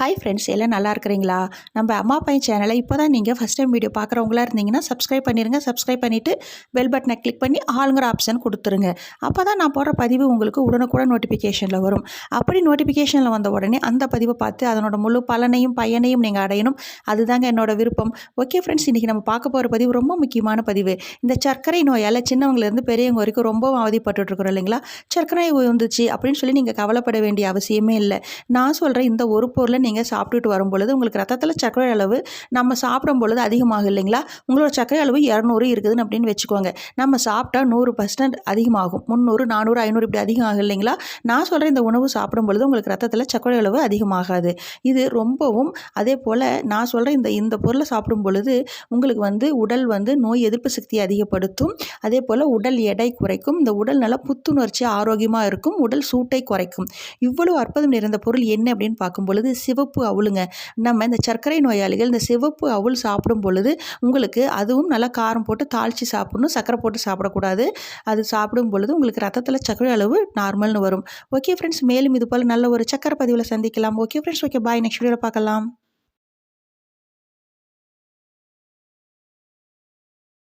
Hi friends எல்லாம் நல்லா இருக்கிறீங்களா? நம்ம அம்மா பையன் சேனலை இப்போ தான் நீங்கள் ஃபஸ்ட் டைம் வீடியோ பார்க்குறவங்களா இருந்தீங்கன்னா சப்ஸ்கிரைப் பண்ணிடுங்க சப்ஸ்கிரைப் பண்ணிவிட்டு பெல் பட்டனை கிளிக் பண்ணி ஆளுங்கிற ஆப்ஷன் கொடுத்துருங்க. அப்போ தான் நான் போடுற பதிவு உங்களுக்கு உடனுக்குடன் நோட்டிஃபிகேஷனில் வரும். அப்படி நோட்டிஃபிகேஷனில் வந்த உடனே அந்த பதிவை பார்த்து அதனோட முழு பலனையும் பயனையும் நீங்கள் அடையணும். அதுதாங்க என்னோட விருப்பம். ஓகே ஃப்ரெண்ட்ஸ் இன்றைக்கி நம்ம பார்க்க போகிற பதிவு ரொம்ப முக்கியமான பதிவு. இந்த சர்க்கரை நோயால் சின்னவங்கலேருந்து பெரியவங்க வரைக்கும் ரொம்பவும் அவதிப்பட்டுருக்குறோம் இல்லைங்களா? சர்க்கரை வந்துச்சு அப்படின்னு சொல்லி நீங்கள் கவலைப்பட வேண்டிய அவசியமே இல்லை. நான் சொல்கிறேன் இந்த ஒரு பொருளை நீங்கள் சாப்பிட்டுட்டு வரும் பொழுது உங்களுக்கு ரத்தத்தில் சர்க்கரை அளவு நம்ம சாப்பிடும் பொழுது அதிகமாகும் இல்லைங்களா? உங்களோட சர்க்கரை அளவு இரநூறு இருக்குதுன்னு அப்படின்னு வச்சுக்கோங்க. நம்ம சாப்பிட்டா நூறு பர்சன்ட் அதிகமாகும். முந்நூறு நானூறு ஐநூறு இப்படி அதிகம் ஆகும் இல்லைங்களா? நான் சொல்கிறேன் இந்த உணவு சாப்பிடும் பொழுது உங்களுக்கு ரத்தத்தில் சர்க்கரை அளவு அதிகமாகாது. இது ரொம்பவும் அதே போல் நான் சொல்கிறேன் இந்த இந்த பொருளை சாப்பிடும் பொழுது உங்களுக்கு வந்து உடல் வந்து நோய் எதிர்ப்பு சக்தியை அதிகப்படுத்தும். அதே போல் உடல் எடை குறைக்கும். இந்த உடல் நல்லா புத்துணர்ச்சி ஆரோக்கியமாக இருக்கும். உடல் சூட்டை குறைக்கும். இவ்வளோ அற்புதம் நிறைந்த பொருள் என்ன அப்படின்னு பார்க்கும் பொழுது சிவப்பு அவுளுங்க. நம்ம இந்த சர்க்கரை நோயாளிகள் இந்த சிவப்பு அவுள் சாப்பிடும் பொழுது உங்களுக்கு அதுவும் நல்லா காரம் போட்டு தாளித்து சாப்பிடணும் சர்க்கரை போட்டு சாப்பிடக்கூடாது. அது சாப்பிடும் பொழுது உங்களுக்கு ரத்தத்தில் சர்க்கரை அளவு நார்மல்னு வரும். ஓகே ஃப்ரெண்ட்ஸ் மேலும் இது போல் நல்ல ஒரு சக்கரை பதிவில் சந்திக்கலாம். Okay friends okay bye next வீடியோவில் பார்க்கலாம்.